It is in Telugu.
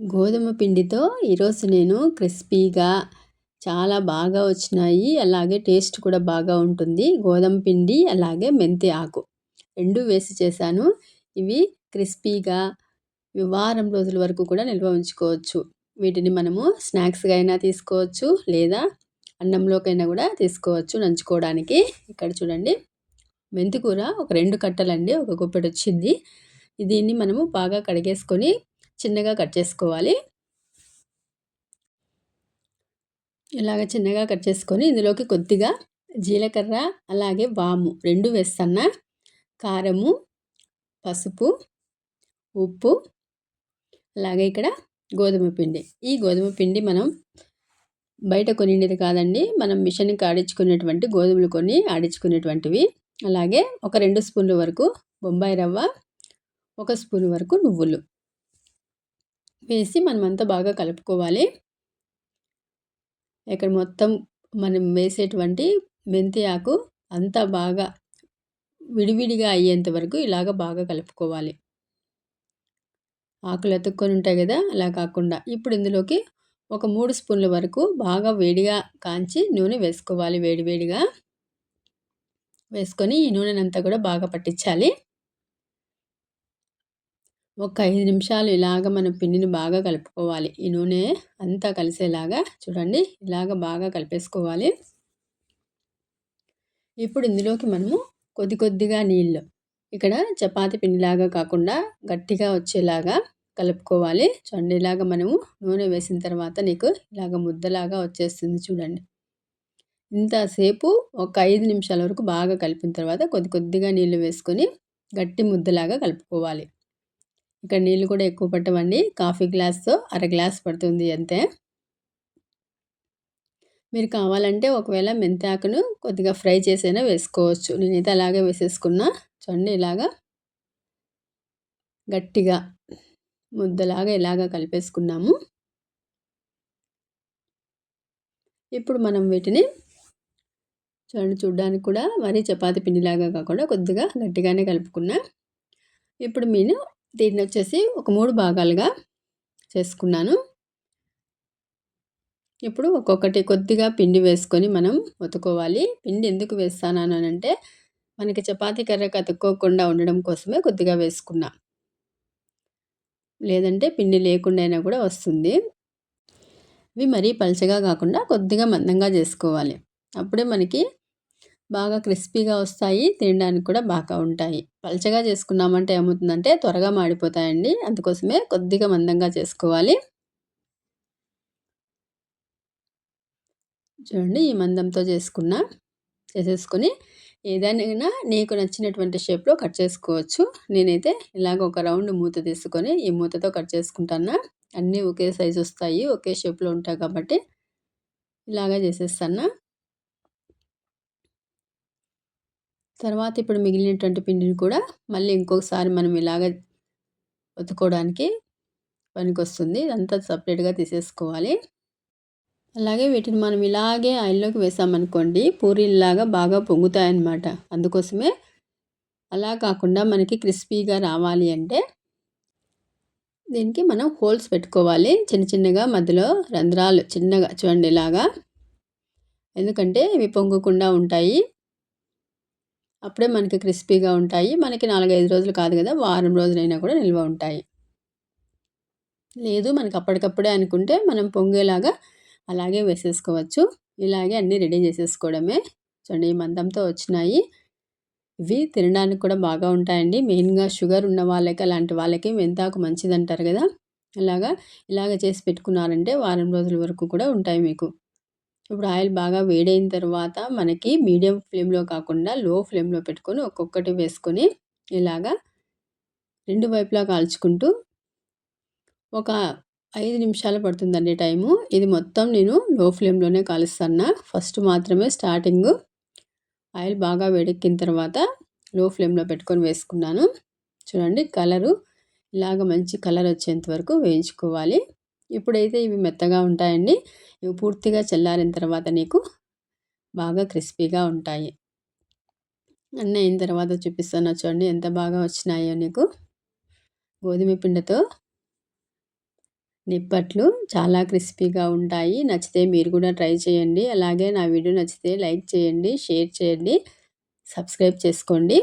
గోధుమ పిండితో ఈరోజు నేను క్రిస్పీగా చాలా బాగా వచ్చినాయి. అలాగే టేస్ట్ కూడా బాగా ఉంటుంది. గోధుమ పిండి అలాగే మెంతి ఆకు రెండు వేసి చేశాను. ఇవి క్రిస్పీగా వారం రోజుల వరకు కూడా నిల్వ ఉంచుకోవచ్చు. వీటిని మనము స్నాక్స్గా అయినా తీసుకోవచ్చు లేదా అన్నంలోకైనా కూడా తీసుకోవచ్చు నంచుకోవడానికి. ఇక్కడ చూడండి. మెంతి కూర ఒక రెండు కట్టలండి. ఒక గుప్పెడు వచ్చింది. దీన్ని మనము బాగా కడిగేసుకొని చిన్నగా కట్ చేసుకోవాలి. ఇలాగ చిన్నగా కట్ చేసుకొని ఇందులోకి కొద్దిగా జీలకర్ర అలాగే వాము రెండు వేస్తున్నా. కారము పసుపు ఉప్పు అలాగే ఇక్కడ గోధుమ పిండి. ఈ గోధుమ పిండి మనం బయట కొనిండేది కాదండి. మనం మిషన్కి ఆడించుకునేటువంటి గోధుమలు కొని ఆడించుకునేటువంటివి. అలాగే ఒక రెండు స్పూన్ల వరకు బొంబాయి రవ్వ ఒక స్పూన్ వరకు నువ్వులు. వేసి మనమంతా బాగా కలుపుకోవాలి. ఇక్కడ మొత్తం మనం వేసేటువంటి మెంతి ఆకు అంతా బాగా విడివిడిగా అయ్యేంత వరకు ఇలాగ బాగా కలుపుకోవాలి. ఆకులు అతుక్కొని ఉంటాయి కదా అలా కాకుండా ఇప్పుడు ఇందులోకి ఒక మూడు స్పూన్ల వరకు బాగా వేడిగా కాంచి నూనె వేసుకోవాలి వేడివేడిగా వేసుకొని ఈ నూనెనంతా కూడా బాగా పట్టించాలి. ఒక ఐదు నిమిషాలు ఇలాగ మన పిండిని బాగా కలుపుకోవాలి. ఈ నూనె అంతా కలిసేలాగా చూడండి ఇలాగ బాగా కలిపేసుకోవాలి. ఇప్పుడు ఇందులోకి మనము కొద్ది కొద్దిగా నీళ్ళు ఇక్కడ చపాతి పిండిలాగా కాకుండా గట్టిగా వచ్చేలాగా కలుపుకోవాలి. చూడండి ఇలాగ మనము నూనె వేసిన తర్వాత నీకు ఇలాగ ముద్దలాగా వచ్చేస్తుంది చూడండి. ఇంతసేపు ఒక ఐదు నిమిషాల వరకు బాగా కలిపిన తర్వాత కొద్ది కొద్దిగా నీళ్ళు వేసుకొని గట్టి ముద్దలాగా కలుపుకోవాలి. ఇక్కడ నీళ్ళు కూడా ఎక్కువ పట్టవండి. కాఫీ గ్లాస్తో అర గ్లాస్ పడుతుంది అంతే. మీరు కావాలంటే ఒకవేళ మెంతాకును కొద్దిగా ఫ్రై చేసైనా వేసుకోవచ్చు. నేనైతే అలాగే వేసేసుకున్నా. చూడండి ఇలాగా గట్టిగా ముద్దలాగా ఇలాగా కలిపేసుకున్నాము. ఇప్పుడు మనం వీటిని చూడండి చూడడానికి కూడా మరీ చపాతి పిండిలాగా కాకుండా కొద్దిగా గట్టిగానే కలుపుకున్నా. ఇప్పుడు నేను దీన్ని వచ్చేసి ఒక మూడు భాగాలుగా చేసుకున్నాను. ఇప్పుడు ఒక్కొక్కటి కొద్దిగా పిండి వేసుకొని మనం ఒత్తుకోవాలి. పిండి ఎందుకు వేస్తాను అంటే మనకి చపాతీ కర్రకు అతుక్కోకుండా ఉండడం కోసమే కొద్దిగా వేసుకున్నా. లేదంటే పిండి లేకుండా అయినా కూడా వస్తుంది. ఇవి మరీ పలచగా కాకుండా కొద్దిగా మందంగా చేసుకోవాలి. అప్పుడే మనకి బాగా క్రిస్పీగా వస్తాయి తినడానికి కూడా బాగా ఉంటాయి. పలచగా చేసుకున్నామంటే ఏమవుతుందంటే త్వరగా మాడిపోతాయండి. అందుకోసమే కొద్దిగా మందంగా చేసుకోవాలి. చూడండి ఈ మందంతో చేసుకున్న చేసేసుకొని ఏదైనా నీకు నచ్చినటువంటి షేప్లో కట్ చేసుకోవచ్చు. నేనైతే ఇలాగ ఒక రౌండ్ మూత తీసుకొని ఈ మూతతో కట్ చేసుకుంటాను అన్నీ ఒకే సైజు వస్తాయి ఒకే షేప్లో ఉంటాయి కాబట్టి ఇలాగా చేసేస్తాను తర్వాత ఇప్పుడు మిగిలినటువంటి పిండిని కూడా మళ్ళీ ఇంకొకసారి మనం ఇలాగ ఒత్తుకోవడానికి పనికొస్తుంది. ఇదంతా సపరేట్గా తీసేసుకోవాలి. అలాగే వీటిని మనం ఇలాగే ఆయిల్లోకి వేసామనుకోండి పూరీలాగా బాగా పొంగుతాయన్నమాట. అందుకోసమే అలా కాకుండా మనకి క్రిస్పీగా రావాలి అంటే దీనికి మనం హోల్స్ పెట్టుకోవాలి. చిన్న చిన్నగా మధ్యలో రంధ్రాలు చిన్నగా చూడండి ఇలాగా. ఎందుకంటే ఇవి పొంగకుండా ఉంటాయి. అప్పుడే మనకి క్రిస్పీగా ఉంటాయి. మనకి నాలుగైదు రోజులు కాదు కదా వారం రోజులైనా కూడా నిల్వ ఉంటాయి. లేదు మనకి అప్పటికప్పుడే అనుకుంటే మనం పొంగేలాగా అలాగే వేసేసుకోవచ్చు. ఇలాగే అన్నీ రెడీ చేసేసుకోవడమే. చూడండి ఈ మందంతో వచ్చినాయి. ఇవి తినడానికి కూడా బాగా ఉంటాయండి. మెయిన్గా షుగర్ ఉన్న వాళ్ళకి అలాంటి వాళ్ళకి మెంతాకు మంచిది అంటారు కదా. అలాగా ఇలాగ చేసి పెట్టుకున్నారంటే వారం రోజుల వరకు కూడా ఉంటాయి మీకు. ఇప్పుడు ఆయిల్ బాగా వేడైన తర్వాత మనకి మీడియం ఫ్లేమ్లో కాకుండా లో ఫ్లేమ్లో పెట్టుకొని ఒక్కొక్కటి వేసుకొని ఇలాగా రెండు వైపులా కాల్చుకుంటూ ఒక ఐదు నిమిషాలు పడుతుందండి టైము. ఇది మొత్తం నేను లో ఫ్లేమ్లోనే కాలుస్తాను ఫస్ట్ మాత్రమే స్టార్టింగ్ ఆయిల్ బాగా వేడెక్కిన తర్వాత లో ఫ్లేమ్లో పెట్టుకొని వేసుకున్నాను. చూడండి కలరు ఇలాగ మంచి కలర్ వచ్చేంత వరకు వేయించుకోవాలి. ఇప్పుడైతే ఇవి మెత్తగా ఉంటాయండి. ఇవి పూర్తిగా చల్లారిన తర్వాత నీకు బాగా క్రిస్పీగా ఉంటాయి. అన్నీ అయిన తర్వాత చూపిస్తాను చూడండి ఎంత బాగా వచ్చినాయో నీకు. గోధుమ పిండితో నిప్పట్లు చాలా క్రిస్పీగా ఉంటాయి. నచ్చితే మీరు కూడా ట్రై చేయండి. అలాగే నా వీడియో నచ్చితే లైక్ చేయండి షేర్ చేయండి సబ్స్క్రైబ్ చేసుకోండి.